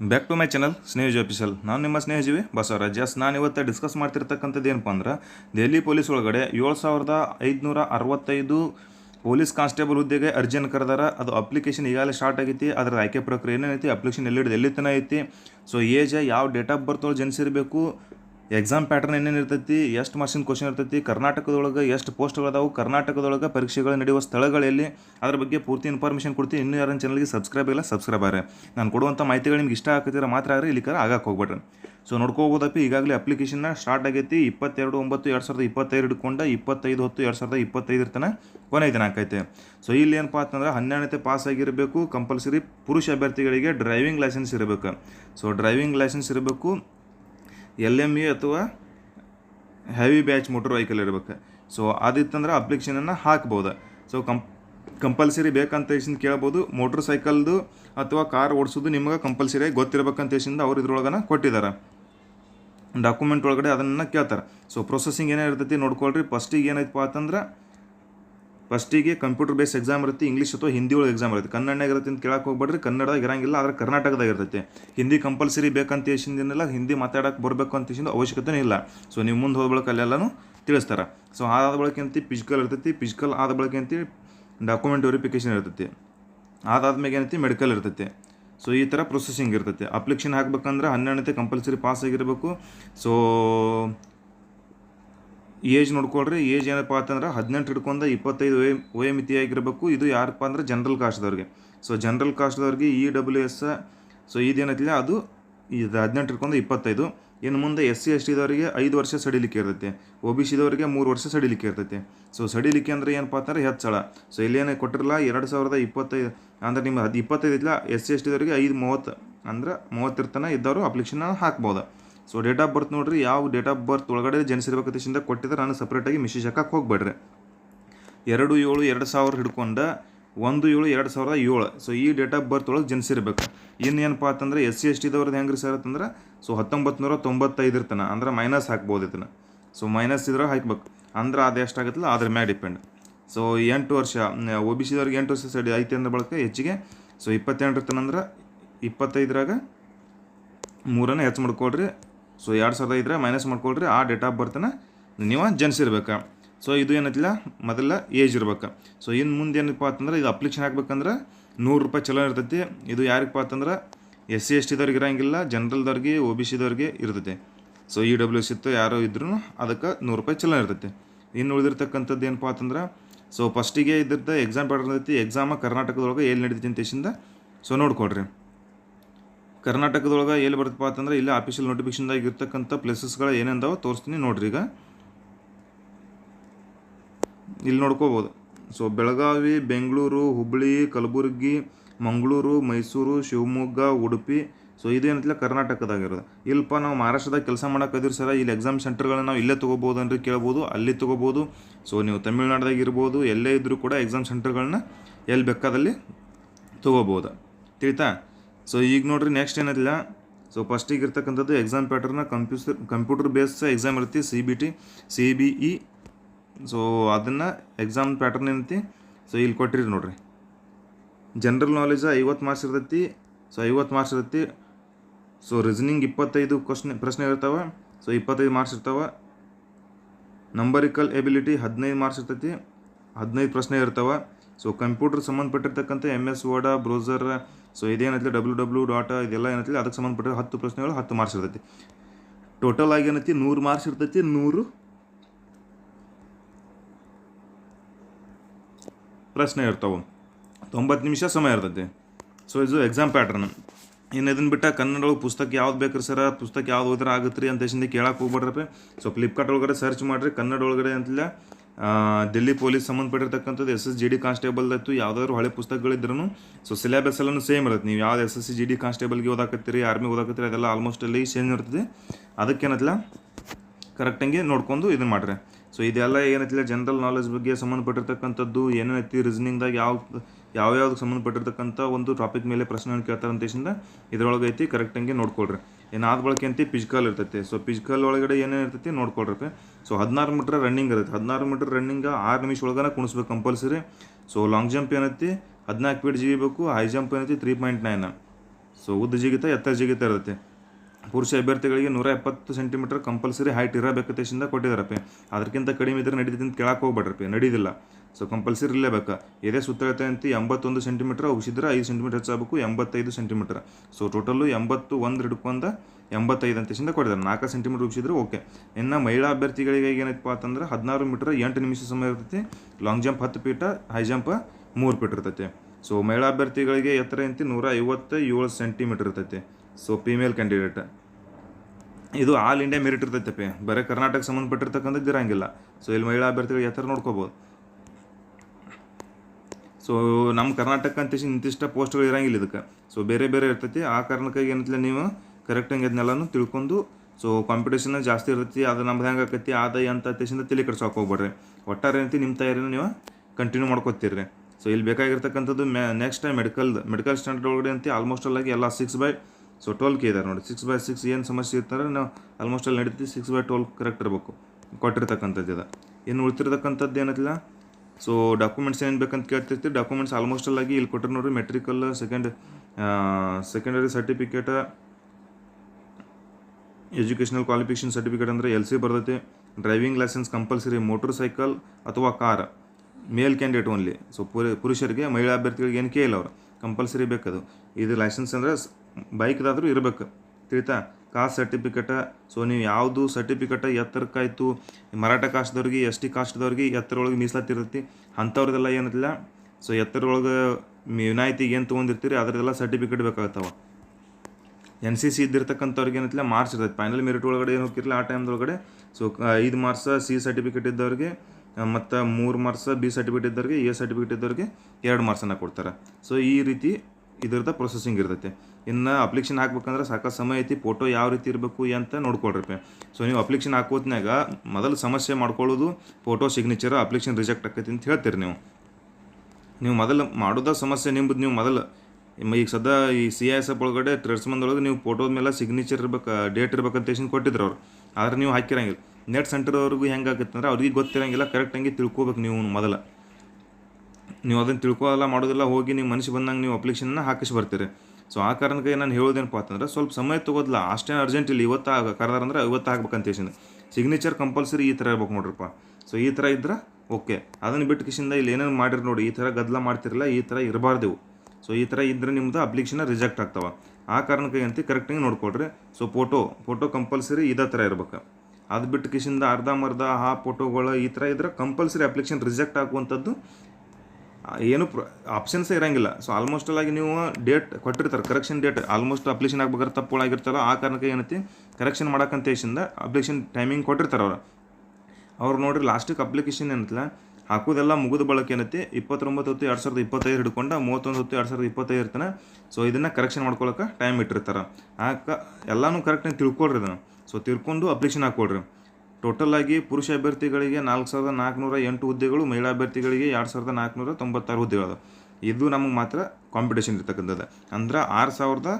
Back to my channel Snehaji official ನಾನು ನಿಮ್ಮ ಸ್ನೇಹಜೀವಿ Basavaraj. S ನಾನು ಇವತ್ತು ಡಿಸ್ಕಸ್ ಮಾಡ್ತಿರ್ತಕ್ಕಂಥದ್ದು ಏನಪ್ಪ ಅಂದ್ರೆ ದೆಹಲಿ ಪೊಲೀಸ್ ಒಳಗಡೆ ಏಳು ಸಾವಿರದ ಐದುನೂರ ಅರವತ್ತೈದು ಪೊಲೀಸ್ ಕಾನ್ಸ್ಟೇಬಲ್ ಹುದ್ದೆಗೆ ಅರ್ಜಿಯನ್ನು ಕರೆದಾರ. ಅದು ಅಪ್ಲಿಕೇಶನ್ ಈಗಾಗಲೇ ಸ್ಟಾರ್ಟ್ ಆಗೈತಿ. ಅದರ ಆಯ್ಕೆ ಪ್ರಕ್ರಿಯೆ ಏನೇನೈತಿ ಅಪ್ಲಿಕೇಶನ್ ಎಲ್ಲಿ ಎಲ್ಲಿ ತನಕ ಐತಿ. ಸೊ ಏಜ್ ಯಾವ ಡೇಟ್ ಆಫ್ ಬರ್ತ್ ಒಳಗೆ ಜನಿಸಿರಬೇಕು. ಎಕ್ಸಾಮ್ ಪ್ಯಾಟರ್ನ್ ಏನೇನು ಇರ್ತೈತಿ, ಎಷ್ಟು ಮಾರ್ಕ್ಸಿನ ಕ್ವಶನ್ ಇರ್ತೈತಿ, ಕರ್ನಾಟಕದೊಳಗೆ ಎಷ್ಟು ಪೋಸ್ಟ್ಗಳದಾವು ಕರ್ನಾಟಕದೊಳಗೆ ಪರೀಕ್ಷೆಗಳು ನಡೆಯುವ ಸ್ಥಳಗಳಲ್ಲಿ ಅದರ ಬಗ್ಗೆ ಪೂರ್ತಿ ಇನ್ಫಾರ್ಮೇಷನ್ ಕೊಡ್ತೀನಿ ಇನ್ನೂ ಯಾರನ್ನ ಚಾನಲ್ಗೆ ಸಬ್ಸ್ಕ್ರೈಬ್ ಇಲ್ಲ ಸಬ್ಸ್ಕ್ರೈಬ್ ಆರೆ ನಾನು ಕೊಡುವಂಥ ಮಾಹಿತಿಗಳು ನಿಮ್ಗೆ ಇಷ್ಟ ಆಗ್ತಿದ್ರೆ ಮಾತ್ರ ಆದ್ರೆ ಇಲ್ಲಿ ಕರ ಆಗಕ್ಕೆ ಹೋಗ್ಬೇಡ್ರಿ. ಸೊ ನೋಡ್ಕೋಬೋದಪ್ಪಿ ಈಗಾಗಲೇ ಅಪ್ಲಿಕೇಶನ್ನ ಸ್ಟಾರ್ಟ್ ಆಗೈತಿ ಇಪ್ಪತ್ತೆರಡು ಒಂಬತ್ತು ಎರಡು ಸಾವಿರದ ಇಪ್ಪತ್ತೈದು ಹಿಡ್ಕೊಂಡು ಇಪ್ಪತ್ತೈದು ಹೊತ್ತು ಎರಡು ಸಾವಿರದ ಇಪ್ಪತ್ತೈದರ ತನಕ ಕೊನೆ ದಿನ ಆಕೈತೆ ಸೊ ಇಲ್ಲಿ ಏನಪ್ಪ ಅಂತಂದ್ರೆ ಹನ್ನೆರಡನೇ ಪಾಸ್ ಆಗಿರಬೇಕು ಕಂಪಲ್ಸರಿ ಪುರುಷ ಅಭ್ಯರ್ಥಿಗಳಿಗೆ ಡ್ರೈವಿಂಗ್ ಲೈಸೆನ್ಸ್ ಇರಬೇಕು. ಸೊ ಡ್ರೈವಿಂಗ್ ಲೈಸೆನ್ಸ್ ಇರಬೇಕು ಎಲ್ ಎಂ ಯು ಅಥವಾ ಹೆವಿ ಬ್ಯಾಚ್ ಮೋಟರ್ ವೆಹಿಕಲ್ ಇರ್ಬೇಕು. ಸೊ ಅದಿತ್ತಂದ್ರೆ ಅಪ್ಲಿಕೇಶನನ್ನು ಹಾಕ್ಬೋದು. ಸೊ ಕಂಪ್ ಕಂಪಲ್ಸರಿ ಬೇಕಂತ ಹೇಸಿಂದ ಕೇಳ್ಬೋದು. ಮೋಟ್ರ್ ಸೈಕಲ್ದು ಅಥವಾ ಕಾರ್ ಓಡಿಸೋದು ನಿಮಗೆ ಕಂಪಲ್ಸರಿಯಾಗಿ ಗೊತ್ತಿರ್ಬೇಕಂತ ಹೇಸಿಂದ ಅವ್ರು ಇದ್ರೊಳಗನ ಕೊಟ್ಟಿದ್ದಾರೆ ಡಾಕ್ಯುಮೆಂಟ್ ಒಳಗಡೆ ಅದನ್ನು ಕೇಳ್ತಾರೆ. ಸೊ ಪ್ರೊಸೆಸಿಂಗ್ ಏನೇ ಇರ್ತೈತಿ ನೋಡ್ಕೊಳ್ರಿ. ಫಸ್ಟಿಗೆ ಏನೈತಪ್ಪ ಅಂತಂದ್ರೆ ಫಸ್ಟಿಗೆ ಕಂಪ್ಯೂಟರ್ ಬೇಸ್ ಎಕ್ಸಾಮ್ ಇರುತ್ತೆ ಇಂಗ್ಲೀಷ್ ಅಥವಾ ಹಿಂದಿ ಒಳಗೆ ಎಕ್ಸಾಮ್ ಇರುತ್ತೆ. ಕನ್ನಡನಾಗ ಇರುತ್ತೆ ಅಂತ ಕೇಳಕ್ಕೆ ಹೋಗ್ಬೇಡ್ರಿ ಕನ್ನಡದಾಗ ಇರಂಗಿಲ್ಲ, ಆದರೆ ಕರ್ನಾಟಕದಾಗ ಇರ್ತೈತೆ. ಹಿಂದಿ ಕಂಪಲ್ಸರಿ ಬೇಕಂತ ಏನಿಲ್ಲ ಹಿಂದಿ ಮಾತಾಡಕ್ಕೆ ಬರಬೇಕು ಅಂತ ಏಸಿಂದ ಅವಶ್ಯಕತೆ ಇಲ್ಲ. ಸೊ ನೀವು ಮುಂದೆ ಹೋದ ಬಳಿಕ ಅಲ್ಲೆಲ್ಲನೂ ತಿಳಿಸ್ತಾರೆ. ಸೊ ಆದ ಬಳಕೆ ಅಂತ ಫಿಸಿಕಲ್ ಇರ್ತೈತಿ. ಫಿಸಿಕಲ್ ಆದ ಬಳಕೆ ಅಂತ ಡಾಕ್ಯುಮೆಂಟ್ ವೆರಿಫಿಕೇಷನ್ ಇರ್ತೈತಿ. ಅದಾದ್ಮೇಲೆ ಏನೈತಿ ಮೆಡಿಕಲ್ ಇರ್ತೈತಿ. ಸೊ ಈ ಥರ ಪ್ರೊಸೆಸಿಂಗ್ ಇರ್ತೈತಿ. ಅಪ್ಲಿಕೇಶನ್ ಹಾಕ್ಬೇಕಂದ್ರೆ ಹನ್ನೆರಡನೇ ಕಂಪಲ್ಸರಿ ಪಾಸ್ ಆಗಿರಬೇಕು. ಸೊ ಏಜ್ ನೋಡ್ಕೊಳ್ರಿ, ಏಜ್ ಏನಪ್ಪ ಅಂತಂದ್ರೆ ಹದಿನೆಂಟು ಹಿಡ್ಕೊಂಡ ಇಪ್ಪತ್ತೈದು ವಯ, ವಯೋಮಿತಿಯಾಗಿರಬೇಕು. ಇದು ಯಾರಪ್ಪ ಅಂದ್ರೆ ಜನರಲ್ ಕಾಸ್ಟ್ದವ್ರಿಗೆ. ಸೊ ಜನರಲ್ ಕಾಸ್ಟ್ದವ್ರಿಗೆ ಇ ಡಬ್ಲ್ಯೂ ಎಸ್ ಸೊ ಇದೇನೈತಿಲ್ಲ ಅದು ಇದು ಹದಿನೆಂಟು ಹಿಡ್ಕೊಂಡು ಇಪ್ಪತ್ತೈದು. ಇನ್ನು ಮುಂದೆ ಎಸ್ ಸಿ, ಎಸ್ ಟಿದವರಿಗೆ ಐದು ವರ್ಷ ಸಡಿಲಿಕ್ಕೆ ಇರ್ತೈತೆ. ಒ ಬಿ ಸಿದವರಿಗೆ ಮೂರು ವರ್ಷ ಸಡಿಲಿಕ್ಕೆ ಇರ್ತೈತೆ. ಸೊ ಸಡಿಲಿಕ್ಕೆ ಅಂದ್ರೆ ಏನಪ್ಪ ಅಂತಂದ್ರೆ ಹೆಚ್ಚಳ. ಸೊ ಇಲ್ಲೇನೇ ಕೊಟ್ಟಿರಲ್ಲ, ಎರಡು ಸಾವಿರದ ಇಪ್ಪತ್ತೈದು, ಅಂದ್ರೆ ನಿಮ್ಮ ಅದು ಇಪ್ಪತ್ತೈದು ಇಲ್ಲ ಎಸ್ ಸಿ, ಎಸ್ ಟಿದವರಿಗೆ ಐದು, ಮೂವತ್ತು, ಅಂದ್ರೆ ಮೂವತ್ತಿರ್ತನ ಇದ್ದವರು ಅಪ್ಲಿಕೇಶನ್ ಹಾಕ್ಬೋದು. ಸೊ ಡೇಟ್ ಆಫ್ ಬರ್ತ್ ನೋಡ್ರಿ, ಯಾವ ಡೇಟ್ ಆಫ್ ಬರ್ತ್ ಒಳಗಡೆ ಜನಿಸಿರ್ಬೇಕಂತ ಕೊಟ್ಟಿದ್ರೆ ನಾನು ಸಪ್ರೇಟಾಗಿ ಮೆಸೇಜ್ ಹಾಕಕ್ಕೆ ಹೋಗ್ಬೇಡ್ರಿ. ಎರಡು ಏಳು ಎರಡು ಸಾವಿರ ಹಿಡ್ಕೊಂಡು ಒಂದು ಏಳು ಎರಡು ಸಾವಿರದ ಏಳು. ಸೊ ಈ ಡೇಟ್ ಆಫ್ ಬರ್ತ್ ಒಳಗೆ ಜನಿಸಿರ್ಬೇಕು ಇನ್ನೇನಪ್ಪ ಅಂತಂದ್ರೆ ಎಸ್ ಸಿ ಎಸ್ ಟಿದವ್ರದ್ದು ಹೆಂಗ್ರಿ ಸರ್ ಅಂತಂದ್ರೆ ಸೊ ಹತ್ತೊಂಬತ್ತು ನೂರ ತೊಂಬತ್ತೈದು ಇರ್ತನ, ಅಂದ್ರೆ ಮೈನಸ್ ಹಾಕ್ಬೋದು ಇದನ್ನು. ಸೊ ಮೈನಸ್ ಇದ್ರೆ ಹಾಕ್ಬೇಕು. ಅಂದ್ರೆ ಅದು ಎಷ್ಟಾಗುತ್ತಲ್ಲ ಅದ್ರ ಮ್ಯಾಗ ಡಿಪೆಂಡ್ ಸೊ ಎಂಟು ವರ್ಷ ಒ ಬಿ ಸಿದವ್ರಿಗೆ ಎಂಟು ವರ್ಷ ಸಡಿ ಐತೆ ಅಂದ್ರೆ ಬಳಕೆ ಹೆಚ್ಚಿಗೆ ಸೊ ಇಪ್ಪತ್ತೆಂಟು ಇರ್ತಾನಂದ್ರೆ ಇಪ್ಪತ್ತೈದರಾಗ ಮೂರನ್ನು ಹೆಚ್ಚು ಮಾಡ್ಕೊಳ್ರಿ. ಸೊ ಎರಡು ಸಾವಿರದ ಇದ್ರೆ ಮೈನಸ್ ಮಾಡ್ಕೊಳ್ರಿ, ಆ ಡೇಟ್ ಆಫ್ ಬರ್ತನ ನೀವು ಜನಿಸಿರ್ಬೇಕು ಸೊ ಇದು ಏನೈತಿಲ್ಲ? ಮೊದಲ ಏಜ್ ಇರ್ಬೇಕು. ಸೊ ಇನ್ನು ಮುಂದೆ ಏನಪ್ಪ ಅಂತಂದ್ರೆ ಇದು ಅಪ್ಲಿಕೇಶನ್ ಹಾಕ್ಬೇಕಂದ್ರೆ ನೂರು ರೂಪಾಯಿ ಚಲೋ ಇರ್ತೈತಿ. ಇದು ಯಾರಿಗಪ್ಪ ಅಂತಂದ್ರೆ ಎಸ್ ಸಿ ಎಸ್ ಟಿದವ್ರಿಗೆ ಇರೋಂಗಿಲ್ಲ ಜನರಲ್ದವ್ರಿಗೆ ಒ ಬಿ ಸಿದವ್ರಿಗೆ ಇರ್ತೈತಿ. ಸೊ ಇ ಡಬ್ಲ್ಯೂ ಎಸ್ ಇತ್ತು, ಯಾರೋ ಇದ್ರೂ ಅದಕ್ಕೆ ನೂರು ರೂಪಾಯಿ ಚಲೋ ಇರ್ತೈತಿ. ಇನ್ನು ಉಳಿದಿರ್ತಕ್ಕಂಥದ್ದು ಏನಪ್ಪ ಅಂತಂದ್ರೆ ಸೊ ಫಸ್ಟಿಗೆ ಇದ್ರದ್ದು ಎಕ್ಸಾಮ್ ಪ್ಯಾಟರ್ನ್ ಇರ್ತೈತಿ. ಎಕ್ಸಾಮ ಕರ್ನಾಟಕದೊಳಗೆ ಏನು ನಡೀತೈತಿ ಅಂತ ಸೊ ನೋಡ್ಕೊಡ್ರಿ ಕರ್ನಾಟಕದೊಳಗೆ ಎಲ್ಲಿ ಬರ್ತಪ್ಪ ಅಂತಂದ್ರೆ ಇಲ್ಲಿ ಆಫೀಷಿಯಲ್ ನೋಟಿಫಿಕೇಶನ್ದಾಗ ಇರ್ತಕ್ಕಂಥ ಪ್ಲೇಸಸ್ಗಳು ಏನಂದಾವ ತೋರಿಸ್ತೀನಿ, ನೋಡ್ರಿ ಈಗ. ಇಲ್ಲಿ ನೋಡ್ಕೋಬೋದು. ಸೊ ಬೆಳಗಾವಿ, ಬೆಂಗಳೂರು ಹುಬ್ಬಳ್ಳಿ ಕಲಬುರಗಿ, ಮಂಗಳೂರು, ಮೈಸೂರು, ಶಿವಮೊಗ್ಗ, ಉಡುಪಿ ಸೊ ಇದೇನಿಲ್ಲ ಕರ್ನಾಟಕದಾಗಿರೋದು. ಇಲ್ಲಿಪ್ಪ, ನಾವು ಮಹಾರಾಷ್ಟ್ರದಾಗ ಕೆಲಸ ಮಾಡೋಕ್ಕಾದ್ರೂ ಸರ, ಇಲ್ಲಿ ಎಕ್ಸಾಮ್ ಸೆಂಟರ್ಗಳನ್ನ ನಾವು ಇಲ್ಲೇ ತೊಗೋಬೋದು ಅಂದ್ರೆ ಕೇಳ್ಬೋದು, ಅಲ್ಲಿ ತೊಗೋಬೋದು. ಸೊ ನೀವು ತಮಿಳ್ನಾಡ್ದಾಗ ಇರ್ಬೋದು, ಎಲ್ಲೇ ಇದ್ದರೂ ಕೂಡ ಎಕ್ಸಾಮ್ ಸೆಂಟರ್ಗಳನ್ನ ಎಲ್ಲಿ ಬೇಕಾದಲ್ಲಿ ತೊಗೋಬೋದು. ತಿಳಿತಾ? ಸೊ ಈಗ ನೋಡ್ರಿ ನೆಕ್ಸ್ಟ್ ಏನಿಲ್ಲ. ಸೊ ಫಸ್ಟಿಗೆ ಇರ್ತಕ್ಕಂಥದ್ದು exam pattern computer computer base exam ಇರುತ್ತೆ C B T C B E so ಅದನ್ನು ಎಕ್ಸಾಮ್ ಪ್ಯಾಟರ್ನ್ ಏನೈತಿ? ಸೊ ಇಲ್ಲಿ ಕೊಟ್ಟಿರಿ ನೋಡ್ರಿ. ಜನರಲ್ ನಾಲೆಜ್ ಐವತ್ತು ಮಾರ್ಕ್ಸ್ ಇರ್ತೈತಿ. ಸೊ ಐವತ್ತು ಮಾರ್ಕ್ಸ್ ಇರ್ತೈತಿ. ಸೊ ರೀಸನಿಂಗ್ ಇಪ್ಪತ್ತೈದು ಕ್ವಶ್ನೆ ಪ್ರಶ್ನೆ ಇರ್ತಾವೆ. ಸೊ ಇಪ್ಪತ್ತೈದು ಮಾರ್ಕ್ಸ್ ಇರ್ತಾವೆ. ನಂಬರಿಕಲ್ ಎಬಿಲಿಟಿ ಹದಿನೈದು ಮಾರ್ಕ್ಸ್ ಇರ್ತೈತಿ. ಹದಿನೈದು ಪ್ರಶ್ನೆ ಇರ್ತಾವೆ. So computer ಸಂಬಂಧಪಟ್ಟಿರ್ತಕ್ಕಂಥ M S word browser so ಇದೇನೈತಿ W W dot ಇದೆಲ್ಲ ಏನೈತಿ ಅದಕ್ಕೆ ಸಂಬಂಧಪಟ್ಟಿರೋ ಹತ್ತು ಪ್ರಶ್ನೆಗಳು, ಹತ್ತು ಮಾರ್ಕ್ಸ್ ಇರ್ತೈತಿ. ಟೋಟಲ್ ಆಗಿ ಏನೈತಿ ನೂರು ಮಾರ್ಕ್ಸ್ ಇರ್ತೈತಿ, ನೂರು ಪ್ರಶ್ನೆ ಇರ್ತಾವೆ. ತೊಂಬತ್ತು ನಿಮಿಷ ಸಮಯ ಇರ್ತೈತಿ. ಸೊ ಇದು ಎಕ್ಸಾಮ್ ಪ್ಯಾಟ್ರನ್ ಇನ್ನು ಇದನ್ನು ಬಿಟ್ಟ ಕನ್ನಡ ಒಳಗೆ ಪುಸ್ತಕ ಯಾವ್ದು ಬೇಕ್ರಿ ಸರ ಪುಸ್ತಕ ಯಾವ್ದು ಓದ್ರೆ ಆಗುತ್ತೆ ರೀ ಅಂತ ಕೇಳಕ್ಕೆ ಹೋಗ್ಬೇಡ್ರಪ್ಪ. ಸೊ ಫ್ಲಿಪ್ಕಾರ್ಟ್ ಒಳಗಡೆ ಸರ್ಚ್ ಮಾಡಿರಿ, ಕನ್ನಡ ಒಳಗಡೆ ಅಂತಿಲ್ಲ. Delhi police ಸಂಬಂಧಪಟ್ಟಿರ್ತಕ್ಕಂಥದ್ದು S S G D constable ಯಾವುದಾದ್ರು ಹಳೆ ಪುಸ್ತಕಗಳಿದ್ರೂ ಸೊ ಸಿಲೆಬಸ್ ಎಲ್ಲನೂ ಸೇಮ್ ಇರುತ್ತೆ. ನೀವು ಯಾವ್ದು S S C G D ಕಾನ್ಸ್ಟೇಬಲ್ಗೆ ಓದಾಕತ್ತೀರಿ ಆರ್ಮಿ ಓದಾಕತ್ತೀರಿ, ಅದೆಲ್ಲ ಆಲ್ಮೋಸ್ಟ್ ಅಲ್ಲಿ ಸೇಮ್ ಇರ್ತದೆ. ಅದಕ್ಕೇನತ್ತಲ್ಲ ಕರೆಕ್ಟಂಗೆ ನೋಡ್ಕೊಂಡು ಇದನ್ನ ಮಾಡ್ರಿ. ಸೊ ಇದೆಲ್ಲ ಏನೈತಿಲ್ಲ ಜನರಲ್ ನಾಲೆಜ್ ಬಗ್ಗೆ ಸಂಬಂಧಪಟ್ಟಿರ್ತಕ್ಕಂಥದ್ದು, ಏನೇನೈತಿ ರೀಸನಿಂಗ್ದಾಗ ಯಾವ ಯಾವ್ಯಾವ್ದಕ್ಕೆ ಸಂಬಂಧಪಟ್ಟಿರ್ತಕ್ಕಂಥ ಒಂದು ಟಾಪಿಕ್ ಮೇಲೆ ಪ್ರಶ್ನೆ ಕೇಳ್ತಾರೆ ಅಂತ ಹೇಸಿಂದ ಇದ್ರೊಳಗೆ ಐತಿ ಕರೆಕ್ಟಂಗೆ ನೋಡ್ಕೊಳ್ರಿ. ಏನು ಆದ ಬಳಕೆ ಅಂತ ಫಿಸಿಕಲ್ ಇರ್ತೈತಿ. ಸೊ ಪಿಜ್ಕಲ್ ಒಳಗಡೆ ಏನೇನು ಇರ್ತೈತಿ ನೋಡ್ಕೊಳ್ರಿ. ಸೊ ಹದಿನಾರು ಮೀಟ್ರ್ ರನ್ನಿಂಗ್ ಇರುತ್ತೆ. ಹದಿನಾರು ಮೀಟ್ರ್ ರನ್ನಿಂಗ್ ಆರು ನಿಮಿಷ ಒಳಗನ ಕುಣಿಸ್ಬೇಕು ಕಂಪಲ್ಸರಿ ಸೊ ಲಾಂಗ್ ಜಂಪ್ ಏನೈತಿ? ಹದಿನಾಲ್ಕು ಫೀಟ್ ಜಿಗಿಬೇಕು ಹೈ ಜಂಪ್ ಏನೈತಿ? ತ್ರೀ ಪಾಯಿಂಟ್ ನೈನ್ ಸೊ ಉದ್ದ ಜಿಗಿತ, ಎತ್ತರ ಜಿಗಿತ ಇರುತ್ತೆ. ಪುರುಷ ಅಭ್ಯರ್ಥಿಗಳಿಗೆ ನೂರ ಎಪ್ಪತ್ತು ಸೆಂಟಿಮೀಟರ್ ಕಂಪಲ್ಸರಿ ಹೈಟ್ ಇರಬೇಕಂತೇಶಿಂದ ಕೊಟ್ಟಿದ್ದಾರಪ್ಪ ಅದಕ್ಕಿಂತ ಕಡಿಮೆ ಇದ್ರೆ ಅಂತ ಕೇಳಕ್ಕೆ ಹೋಗ್ಬೇಡ್ರಪ್ಪ. ನಡೀದಿಲ್ಲ. ಸೊ ಕಂಪಲ್ಸರಿ ಇರಲೇಬೇಕು ಎದೆ ಸುತ್ತಳತೆ ಅಂತ ಎಂಬತ್ತೊಂದು ಸೆಂಟಿಮೀಟರ್ ಉಸಿದ್ರೆ ಐದು ಸೆಂಟಿಮೀಟ್ರ್ ಹೆಚ್ಚಾಗಬೇಕು ಎಂಬತ್ತೈದು ಸೆಂಟಿಮೀಟರ್ ಸೊ ಟೋಟಲ್ಲು ಎಂಬತ್ತು ಒಂದು ಹಿಡ್ಕೊಂಡ ಎಂಬತ್ತೈದು ಅಂತೇಶಿಂದ ಕೊಡಿದ್ದಾರೆ ನಾಲ್ಕು ಸೆಂಟಿಮೀಟರ್ ಉಗಿಸಿದ್ರೆ ಓಕೆ ಇನ್ನು ಮಹಿಳಾ ಅಭ್ಯರ್ಥಿಗಳಿಗೆ ಏನೈತಪ್ಪ ಅಂತಂದ್ರೆ ಹದಿನಾರು ಮೀಟರ್ ಎಂಟು ನಿಮಿಷ ಸಮಯ ಇರ್ತೈತಿ. ಲಾಂಗ್ ಜಂಪ್ ಹತ್ತು ಫೀಟ ಹೈ ಜಂಪ್ ಮೂರು ಫೀಟ್ ಇರ್ತೈತಿ. ಸೊ ಮಹಿಳಾ ಅಭ್ಯರ್ಥಿಗಳಿಗೆ ಎತ್ತರ ಅಂತ ನೂರ ಐವತ್ತ ಏಳು ಸೆಂಟಿಮೀಟರ್ ಇರ್ತೈತಿ. ಸೊ ಫಿಮೇಲ್ ಕ್ಯಾಂಡಿಡೇಟ್ ಇದು ಆಲ್ ಇಂಡಿಯಾ ಮೆರಿಟ್ ಇರ್ತೈತೆ ಬರೀ ಕರ್ನಾಟಕ ಸಂಬಂಧಪಟ್ಟಿರ್ತಕ್ಕಂಥದ್ದು ಇರಂಗಿಲ್ಲ. ಸೊ ಇಲ್ಲಿ ಮಹಿಳಾ ಅಭ್ಯರ್ಥಿಗಳಿಗೆ ಎತ್ತರ ನೋಡ್ಕೋಬೋದು. ಸೊ ನಮ್ಮ ಕರ್ನಾಟಕ ಅಂತ ಇಂತಿಷ್ಟ ಪೋಸ್ಟ್ಗಳು ಇರಂಗಿಲ್ಲ ಇದಕ್ಕೆ. ಸೊ ಬೇರೆ ಬೇರೆ ಇರ್ತೈತಿ. ಆ ಕಾರಣಕ್ಕಾಗಿ ಏನಂತಲೇ ನೀವು ಕರೆಕ್ಟಾಗಿ ಅದನ್ನೆಲ್ಲನೂ ತಿಳ್ಕೊಂಡು ಸೊ ಕಾಂಪಿಟೇಷನ್ ಜಾಸ್ತಿ ಇರ್ತೈತಿ, ಅದು ನಮ್ದು ಹೆಂಗೆ ಆಕೈತಿ, ಆದಾಯ ಅಂತ ಅತ್ಯಂತ ತಲೆ ಕಟ್ಸೋಕೆ ಹೋಗ್ಬೇಡ್ರಿ. ಒಟ್ಟಾರೆ ಏನಂತಿ ನಿಮ್ಮ ತಯಾರಿನ ನೀವು ಕಂಟಿನ್ಯೂ ಮಾಡ್ಕೊತೀರಿ. ಸೊ ಇಲ್ಲಿ ಬೇಕಾಗಿರ್ತಕ್ಕಂಥದ್ದು ಮ್ಯಾ next time medical medical standard ಒಳಗಡೆ ಅಂತ ಆಲ್ಮೋಸ್ಟ್ ಅಲ್ಲಾಗಿ ಎಲ್ಲ six by so twelve K ಇದಾರೆ ನೋಡಿ. ಸಿಕ್ಸ್ ಬೈ ಸಿಕ್ಸ್ ಏನು ಸಮಸ್ಯೆ ಇರ್ತಾರೆ ನಾವು ಆಲ್ಮೋಸ್ಟ್ ಅಲ್ಲಿ ನಡೀತೀವಿ ಸಿಕ್ಸ್ ಬೈ ಟ್ವೆಲ್ ಕರೆಕ್ಟ್ ಇರಬೇಕು. ಕೊಟ್ಟಿರ್ತಕ್ಕಂಥದ್ದು ಇದು. ಇನ್ನು ಉಳ್ತಿರ್ತಕ್ಕಂಥದ್ದು ಏನತ್ತಿಲ್ಲ ಸೊ ಡಾಕ್ಯುಮೆಂಟ್ಸ್ ಏನು ಬೇಕಂತ ಕೇಳ್ತಿರ್ತೀವಿ. ಡಾಕ್ಯುಮೆಂಟ್ಸ್ ಆಲ್ಮೋಸ್ಟ್ ಅಲ್ಲಾಗಿ ಇಲ್ಲಿ ಕೊಟ್ಟರು ನೋಡ್ರಿ metrical second secondary certificate educational qualification certificate ಅಂದರೆ ಎಲ್ ಸಿ ಬರ್ತೈತಿ. Driving licence compulsory motor cycle ಅಥವಾ car male candidate only so ಪುರು, ಪುರುಷರಿಗೆ, ಮಹಿಳಾ ಅಭ್ಯರ್ಥಿಗಳಿಗೆ ಏನು ಕೇಳಿಲ್ಲ ಅವರು. ಕಂಪಲ್ಸರಿ ಬೇಕದು. ಇದು ಲೈಸೆನ್ಸ್ ಅಂದರೆ ಬೈಕ್ದಾದರೂ ಇರಬೇಕು. ತಿಳಿತಾ? ಕಾಸ್ಟ್ ಸರ್ಟಿಫಿಕೇಟ ಸೊ ನೀವು ಯಾವುದು ಸರ್ಟಿಫಿಕೇಟ ಎತ್ತರಕ್ಕಾಯ್ತು, ಮರಾಠ ಕಾಸ್ಟ್ದವ್ರಿಗೆ, ಎಸ್ ಟಿ ಕಾಸ್ಟ್ದವ್ರಿಗೆ ಎತ್ತರೊಳಗೆ ಮೀಸಲಾತಿ ಇರ್ತೈತಿ ಅಂಥವ್ರದ್ದೆಲ್ಲ ಏನಿಲ್ಲ ಸೊ ಎತ್ತರೊಳಗೆ ವಿನಾಯಿತಿಗೆ ಏನು ತೊಗೊಂಡಿರ್ತೀರಿ ಅದರದೆಲ್ಲ ಸರ್ಟಿಫಿಕೇಟ್ ಬೇಕಾಗ್ತಾವ ಎನ್ ಸಿ ಸಿ ಇದ್ದಿರ್ತಕ್ಕಂಥವ್ರಿಗೆ ಏನೈತಿಲ್ಲ ಮಾರ್ಕ್ಸ್ ಇರ್ತೈತೆ. ಫೈನಲ್ ಮೆರಿಟ್ ಒಳಗಡೆ ಏನು ಹೋಗಿರಲಿಲ್ಲ ಆ ಟೈಮ್ದೊಳಗಡೆ ಸೊ ಐದು ಮಾರ್ಸ ಸಿ ಸರ್ಟಿಫಿಕೇಟ್ ಇದ್ದವ್ರಿಗೆ, ಮತ್ತು ಮೂರು ಮಾರ್ಸ ಬಿ ಸರ್ಟಿಫಿಕೇಟ್ ಇದ್ದವ್ರಿಗೆ, ಎ ಸರ್ಟಿಫಿಕೇಟ್ ಇದ್ದವ್ರಿಗೆ ಎರಡು ಮಾರ್ಕ್ಸನ್ನು ಕೊಡ್ತಾರೆ. ಸೊ ಈ ರೀತಿ ಇದ್ರದ್ದು ಪ್ರೊಸೆಸಿಂಗ್ ಇರ್ತೈತೆ. ಇನ್ನು ಅಪ್ಲಿಕೇಶನ್ ಹಾಕ್ಬೇಕಂದ್ರೆ ಸಾಕಷ್ಟು ಸಮಯ ಐತಿ ಫೋಟೋ ಯಾವ ರೀತಿ ಇರಬೇಕು ಅಂತ ನೋಡ್ಕೊಳ್ರಿ ಸೊ ನೀವು ಅಪ್ಲಿಕೇಶನ್ ಹಾಕೋತ್ನಾಗ ಮೊದಲು ಸಮಸ್ಯೆ ಮಾಡ್ಕೊಳ್ಳೋದು ಫೋಟೋ ಸಿಗ್ನೇಚರ್ ಅಪ್ಲಿಕೇಶನ್ ರಿಜೆಕ್ಟ್ ಆಕೈತಿ ಅಂತ ಹೇಳ್ತೀರಿ ನೀವು. ನೀವು ಮೊದಲು ಮಾಡೋದ ಸಮಸ್ಯೆ ನಿಮ್ಮದು ನೀವು ಮೊದಲು. ಈಗ ಸದಾ ಈ ಸಿ ಎಸ್ ಎಫ್ ಒಳಗಡೆ ಟ್ರೇಡ್ಸ್ಮನ್ದೊಳಗೆ ನೀವು ಫೋಟೋದ ಮೇಲೆ ಸಿಗ್ನೇಚರ್ ಇರ್ಬೇಕು ಡೇಟ್ ಇರ್ಬೇಕಂತ ಹೇಳಿ ಕೊಟ್ಟಿದ್ರು ಅವ್ರು. ಆದ್ರೆ ನೀವು ಹಾಕಿರಂಗಿಲ್ಲ. ನೆಟ್ ಸೆಂಟರ್ ಹೆಂಗೆ ಆಗುತ್ತೆ ಅಂದ್ರೆ ಅವ್ರಿಗೆ ಗೊತ್ತಿರಂಗಿಲ್ಲ ಕರೆಕ್ಟ್ ಹಂಗೆ ತಿಳ್ಕೊಬೇಕು ನೀವು ಮೊದಲು. ನೀವು ಅದನ್ನು ತಿಳ್ಕೊಳ್ಳಲ್ಲ ಮಾಡೋದಿಲ್ಲ ಹೋಗಿ ನೀವು ಮನಸ್ಸು ಬಂದಂಗೆ ನೀವು ಅಪ್ಲಿಕೇಶನ್ನ ಹಾಕಿಸಿ ಬರ್ತೀರಿ. ಸೊ ಆ ಕಾರಣಕ್ಕೆ ನಾನು ಹೇಳೋದೇನಪ್ಪ ಅಂತಂದ್ರೆ ಸ್ವಲ್ಪ ಸಮಯ ತೊಗೋದಿಲ್ಲ ಅಷ್ಟೇ ಅರ್ಜೆಂಟ್ ಇಲ್ಲಿ. ಇವತ್ತು ಆಗ ಕರೆದಾರಂದ್ರೆ ಇವತ್ತು ಆಗ್ಬೇಕಂತ ಹೇಳಿ ಸಿಗ್ನೇಚರ್ ಕಂಪಲ್ಸರಿ ಈ ಥರ ಇರ್ಬೇಕು ನೋಡ್ರಪ್ಪ. ಸೊ ಈ ಥರ ಇದ್ರೆ ಓಕೆ ಅದನ್ನು ಬಿಟ್ಟು ಕಿಶಿಂದ ಇಲ್ಲಿ ಏನೇನು ಮಾಡಿರಿ ನೋಡಿ, ಈ ಥರ ಗದ್ದಲ ಮಾಡ್ತಿರಲ್ಲ ಈ ಥರ ಇರಬಾರ್ದು ಸೊ ಈ ಥರ ಇದ್ರೆ ನಿಮ್ದು ಅಪ್ಲಿಕೇಶನ್ ರಿಜೆಕ್ಟ್ ಆಗ್ತಾವೆ. ಆ ಕಾರಣಕ್ಕೆ ಅಂತ ಕರೆಕ್ಟಾಗಿ ನೋಡ್ಕೊಳ್ರಿ. ಸೊ ಫೋಟೋ ಫೋಟೋ ಕಂಪಲ್ಸರಿ ಇದೇ ಥರ ಇರ್ಬೇಕು. ಅದು ಬಿಟ್ಟು ಕಿಶಿಂದ ಅರ್ಧ ಮರ್ಧ ಆ ಫೋಟೋಗಳು ಈ ಥರ ಇದ್ರೆ ಕಂಪಲ್ಸರಿ ಅಪ್ಲಿಕೇಶನ್ ರಿಜೆಕ್ಟ್ ಆಗುವಂಥದ್ದು ಏನು ಪ್ರ ಆಪ್ಷನ್ಸೇ ಇರಂಗಿಲ್ಲ. ಸೊ ಆಲ್ಮೋಸ್ಟ್ ಅಲ್ಲಾಗಿ ನೀವು ಡೇಟ್ ಕೊಟ್ಟಿರ್ತಾರೆ ಕರೆಕ್ಷನ್ ಡೇಟ್ ಆಲ್ಮೋಸ್ಟ್ ಅಪ್ಲಿಕೇಶನ್ ಆಗ್ಬೇಕಾದ್ರೆ ತಪ್ಪುಗಳಾಗಿರ್ತಾರೋ ಆ ಕಾರಣಕ್ಕೆ ಏನೈತಿ? ಕರೆಕ್ಷನ್ ಮಾಡೋಕ್ಕಂತ ಇಷ್ಟಿಂದ ಅಪ್ಲಿಕೇಶನ್ ಟೈಮಿಂಗ್ ಕೊಟ್ಟಿರ್ತಾರೆ ಅವ್ರು. ಅವ್ರು ನೋಡಿರಿ ಲಾಸ್ಟಿಗೆ ಅಪ್ಲಿಕೇಶನ್ ಏನಂತಲ್ಲ, ಹಾಕೋದೆಲ್ಲ ಮುಗಿದ ಬಳಕೆ ಏನೈತಿ? ಇಪ್ಪತ್ತೊಂಬತ್ತು ಹೊತ್ತು ಎರಡು ಸಾವಿರದ ಇಪ್ಪತ್ತೈದು ಹಿಡ್ಕೊಂಡು ಮೂವತ್ತೊಂದು ಹೊತ್ತು ಎರಡು ಸಾವಿರದ ಇಪ್ಪತ್ತೈದು ಇರ್ತಾನೆ. ಸೊ ಇದನ್ನು ಕರೆಕ್ಷನ್ ಮಾಡ್ಕೊಳಕ್ಕೆ ಟೈಮ್ ಇಟ್ಟಿರ್ತಾರೆ. ಆಕ ಎಲ್ಲನೂ ಕರೆಕ್ಟಾಗಿ ತಿಳ್ಕೊಳ್ರಿ ಅದನ್ನು ಸೊ ತಿಳ್ಕೊಂಡು ಅಪ್ಲಿಕೇಶನ್ ಹಾಕ್ಕೊಳ್ರಿ ಟೋಟಲ್ ಆಗಿ ಪುರುಷ ಅಭ್ಯರ್ಥಿಗಳಿಗೆ ನಾಲ್ಕು ಸಾವಿರದ ನಾಲ್ಕುನೂರ ಎಂಟು ಹುದ್ದೆಗಳು, ಮಹಿಳಾ ಅಭ್ಯರ್ಥಿಗಳಿಗೆ ಎರಡು ಸಾವಿರದ ನಾಲ್ಕುನೂರ ತೊಂಬತ್ತಾರು ಹುದ್ದೆಗಳು ಇದು ನಮಗೆ ಮಾತ್ರ ಕಾಂಪಿಟೇಷನ್ ಇರ್ತಕ್ಕಂಥದ್ದು. ಅಂದ್ರೆ ಆರು ಸಾವಿರದ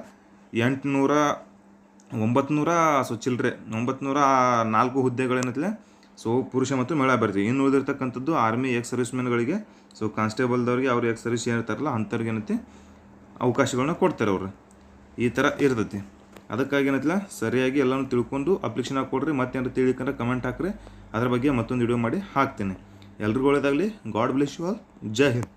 ಎಂಟುನೂರ ಒಂಬತ್ನೂರ ಸೊ ಚಿಲ್ಲರೆ ಒಂಬತ್ನೂರ ನಾಲ್ಕು ಹುದ್ದೆಗಳೇನೈತಿಲ್ಲ ಸೊ ಪುರುಷ ಮತ್ತು ಮಹಿಳಾ ಅಭ್ಯರ್ಥಿ. ಇನ್ನು ಉಳಿದಿರ್ತಕ್ಕಂಥದ್ದು ಆರ್ಮಿ ಎಕ್ಸ್ ಸರ್ವಿಸ್ಮೆನ್ಗಳಿಗೆ ಸೊ ಕಾನ್ಸ್ಟೇಬಲ್ದವ್ರಿಗೆ ಅವ್ರು ಎಕ್ಸ್ ಸರ್ವಿಸ್ ಏನಿರ್ತಾರಲ್ಲ ಅಂಥವ್ರಿಗೆ ಏನೈತಿ? ಅವಕಾಶಗಳನ್ನ ಕೊಡ್ತಾರೆ ಅವರು. ಈ ಥರ ಇರ್ತೈತಿ. ಅದಕ್ಕಾಗಿ ಏನೈತಿಲ್ಲ, ಸರಿಯಾಗಿ ಎಲ್ಲನೂ ತಿಳ್ಕೊಂಡು ಅಪ್ಲಿಕೇಶನ್ ಹಾಕ್ಕೊಡ್ರಿ ಮತ್ತೇನಾರು ತಿಳಿಕಂದ್ರೆ ಕಮೆಂಟ್ ಹಾಕ್ರಿ. ಅದ್ರ ಬಗ್ಗೆ ಮತ್ತೊಂದು ವಿಡಿಯೋ ಮಾಡಿ ಹಾಕ್ತೀನಿ. ಎಲ್ರಿಗೂ ಒಳ್ಳೇದಾಗಲಿ. ಗಾಡ್ ಬ್ಲೆಸ್ ಯು ಆಲ್ ಜೈ ಹಿಂದ್